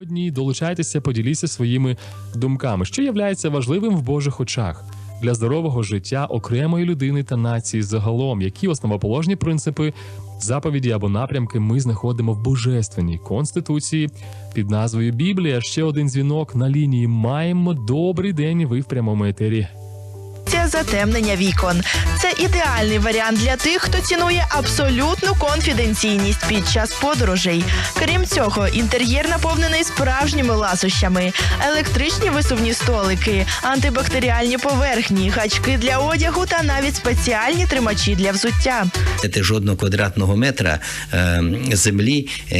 Сьогодні долучайтеся, поділіться своїми думками, що являється важливим в Божих очах для здорового життя окремої людини та нації загалом, які основоположні принципи, заповіді або напрямки ми знаходимо в божественній конституції під назвою Біблія. Ще один дзвінок на лінії. Маємо добрий день. Ви в прямому етері. Затемнення вікон. Це ідеальний варіант для тих, хто цінує абсолютну конфіденційність під час подорожей. Крім цього, інтер'єр наповнений справжніми ласощами, електричні висувні столики, антибактеріальні поверхні, гачки для одягу та навіть спеціальні тримачі для взуття. Це жодного квадратного метра е, землі е,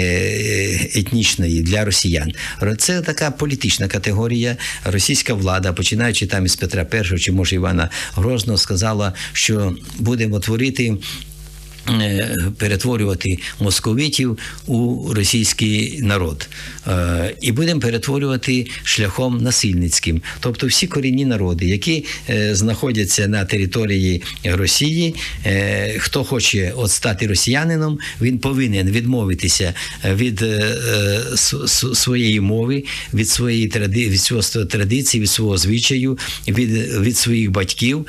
етнічної для росіян. Це така політична категорія. Російська влада, починаючи там із Петра І чи може Івана Грозного, сказала, що будемо творити. Е, Перетворювати московитів у російський народ Е, і будемо перетворювати шляхом насильницьким. Тобто всі корінні народи, які е, знаходяться на території Росії, хто хоче от стати росіянином, він повинен відмовитися від своєї мови, від своєї тради, від свого традиції, від свого звичаю, від, від своїх батьків,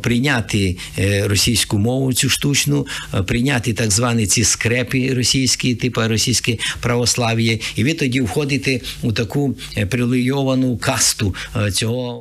прийняти російську мову, цю штучну, прийняти так звані ці скрепи російські, типу російське православ'я, і ви тоді входите у таку прилийовану привілейовану касту е, цього.